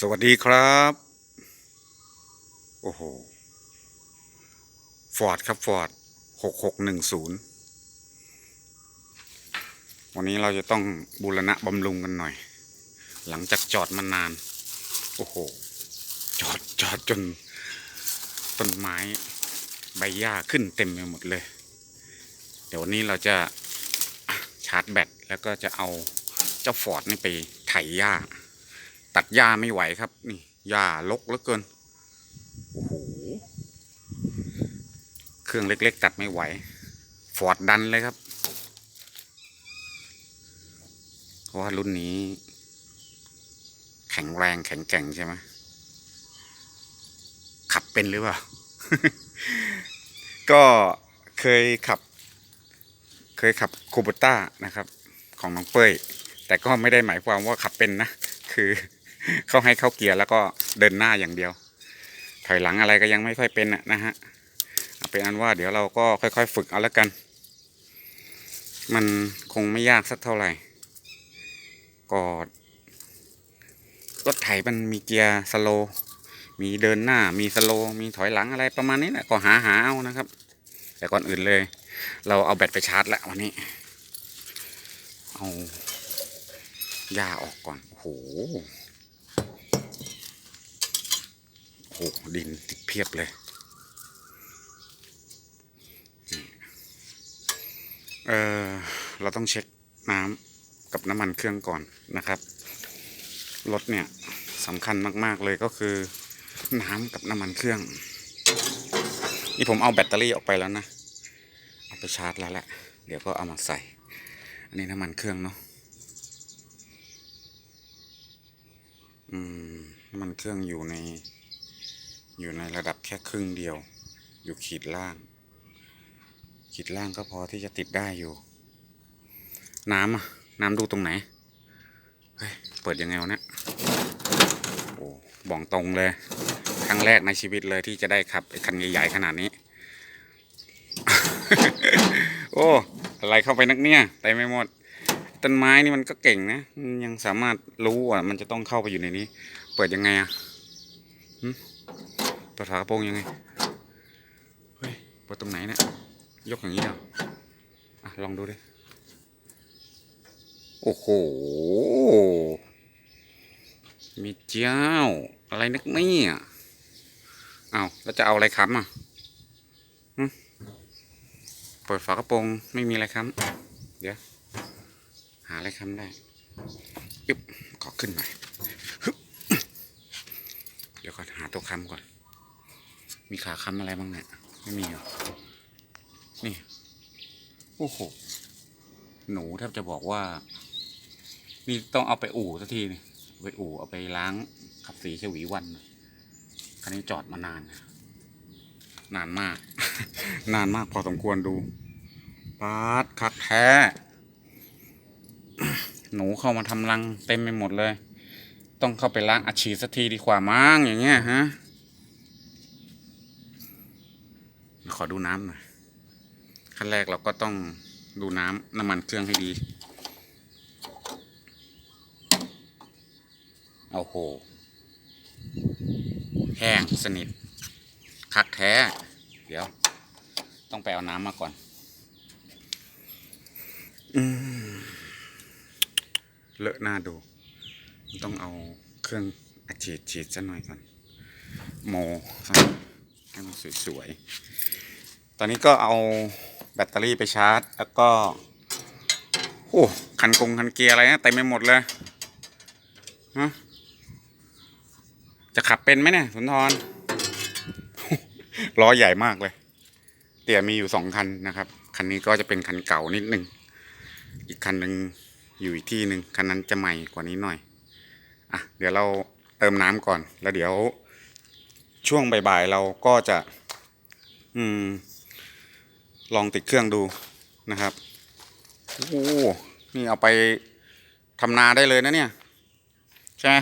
สวัสดีครับ โอ้โห ฟอร์ดครับฟอร์ดหกหกหนึ่งศูนย์วันนี้เราจะต้องบูรณะบำรุงกันหน่อย หลังจากจอดมานาน โอ้โห จอดจอดจนต้นไม้ใบหญ้าขึ้นเต็มไปหมดเลย เดี๋ยววันนี้เราจะชาร์จแบตแล้วก็จะเอาเจ้าฟอร์ดนี่ไปไถหญ้า ตัดหญ้าไม่ไหวครับ นี่หญ้ารกเหลือเกินโอ้โหเครื่องเล็ก ๆ ตัดไม่ไหว ฟอร์ดดันเลยครับเพราะว่ารุ่นนี้ แข็งแรงแข็งแกร่งใช่ไหมขับเป็นหรือเปล่า ก็เคยขับ เคยขับคูปต้านะครับ ของน้องเป้ยแต่ก็ไม่ได้หมายความว่าขับเป็นนะ คือ เขาให้เข้าเกียร์แล้วก็เดินหน้าอย่างเดียว ถอยหลังอะไรก็ยังไม่ค่อยเป็นนะฮะเอาเป็นอันว่าเดี๋ยวเราก็ค่อยๆ ฝึกเอาละกัน มันคงไม่ยากสักเท่าไหร่ก็รถไถมันมีเกียร์สโล มีเดินหน้า มีสโล มีถอยหลังอะไรประมาณนี้แหละ ก็หาหาเอานะครับ แต่ก่อนอื่นเลย เราเอาแบตไปชาร์จแล้ววันนี้ เอาหญ้าออกก่อน โอ้โห โอ้โหดินติดเพียบเลยเออเราต้องเช็คน้ำกับน้ำมันเครื่องก่อนนะครับ รถเนี่ยสำคัญมากๆเลยก็คือน้ำกับน้ำมันเครื่อง นี่ผมเอาแบตเตอรี่ออกไปแล้วนะ เอาไปชาร์จแล้วแหละ เดี๋ยวก็เอามาใส่ อันนี้น้ำมันเครื่องเนาะอืมน้ำมันเครื่องอยู่ใน อยู่ในระดับแค่ครึ่งเดียว อยู่ขีดล่าง ขีดล่างก็พอที่จะติดได้อยู่ น้ำอะน้ำดูตรงไหน เฮ้ย เปิดยังไงวะเนี่ยโอ้บอกตรงเลย ครั้งแรกในชีวิตเลยที่จะได้ขับคันใหญ่ๆขนาดนี้ โอ้ อะไรเข้าไปนักเนี่ยเต็มไปหมด ต้นไม้นี่มันก็เก่งนะยังสามารถรู้อะ มันจะต้องเข้าไปอยู่ในนี้ เปิดยังไงอะ เปิดฝากระโปรงยังไง เฮ้ยเปิดตรงไหนเนี่ยยกอย่างนี้เหรออะ ลองดูดิ โอ้โห มีเจ้า อะไรนักเนี่ยเอาวแล้วจะเอาอะไรค้ำอะหึเปิดฝากระโปรงไม่มีอะไรค้ำเดี๋ยว หาอะไรค้ำได้ยุบขอขึ้นหน่อยฮึบเดี๋ยวก่อนหาตัวค้ำก่อน มีขาค้ำอะไรบ้างเนี่ย ไม่มีเหรอ นี่ โอ้โห หนูแทบจะบอกว่า นี่ต้องเอาไปอู่สักทีนี่เอาไปอู่เอาไปล้างขับสีเฉวีวัน คันนี้จอดมานาน นานมาก นานมากพอสมควรดูปาดคักแท้ หนูเข้ามาทำรังเต็มไปหมดเลย ต้องเข้าไปล้างอัดฉีสักทีดีกว่ามั้งอย่างเงี้ยฮะ ขอดูน้ำหน่อยขั้นแรกเราก็ต้องดูน้ำน้ำมันเครื่องให้ดีโอ้โห แห้งสนิท คักแท้ เดี๋ยว ต้องไปเอาน้ำมาก่อนอืมเลอะหน้าดู ต้องเอาเครื่องอัดฉีดฉีดซะหน่อยก่อน โม ให้มันสวยๆ ตอนนี้ก็เอาแบตเตอรี่ไปชาร์จ แล้วก็โอ้คันกงคันเกียร์อะไรนะเต็มไปหมดเลยฮะจะขับเป็นไหมเนี่ยสุนทรล้อใหญ่มากเลย เตี่ยมีอยู่สองคันนะครับ คันนี้ก็จะเป็นคันเก่านิดนึง อีกคันหนึ่งอยู่อีกที่หนึ่งคันนั้นจะใหม่กว่านี้หน่อย อะ เดี๋ยวเราเติมน้ำก่อน แล้วเดี๋ยว ช่วงบ่ายๆเราก็จะอืมลองติดเครื่องดูนะครับโอ้โหนี่เอาไปทำนาได้เลยนะเนี่ยใช่ไหม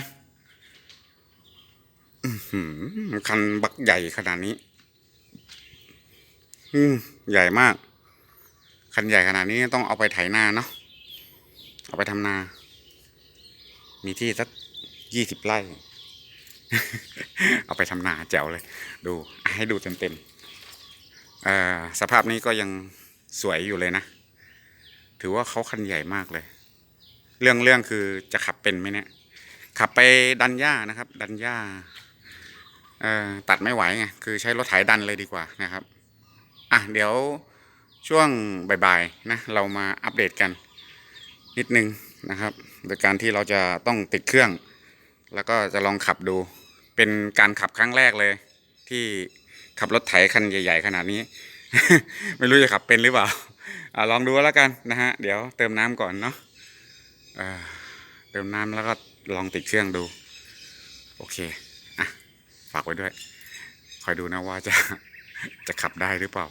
คันบักใหญ่ขนาดนี้ อืมใหญ่มาก คันใหญ่ขนาดนี้ต้องเอาไปไถนาเนาะเอาไปทำนา มีที่สักยี่สิบไร่ เอาไปทำนาแจ๋วเลย ดูให้ดูเต็มๆสภาพนี้ก็ยังสวยอยู่เลยนะ ถือว่าเขาคันใหญ่มากเลย เรื่องเรื่องคือจะขับเป็นไหมเนี่ย ขับไปดันหญ้านะครับ ดันหญ้าตัดไม่ไหวไงคือใช้รถไถดันเลยดีกว่านะครับอะเดี๋ยวช่วงบ่ายๆนะเรามาอัปเดตกัน นิดนึงนะครับ โดยการที่เราจะต้องติดเครื่อง แล้วก็จะลองขับดู เป็นการขับครั้งแรกเลย ที่ขับรถไถคันใหญ่ ๆ ขนาดนี้ ไม่รู้จะขับเป็นหรือเปล่าอลองดูแล้วกันนะฮะ เดี๋ยวเติมน้ำก่อนเนาะเเติมน้ำแล้วก็ลองติดเครื่องดู โอเคอะฝากไว้ด้วย คอยดูนะว่าจะจะขับได้หรือเปล่า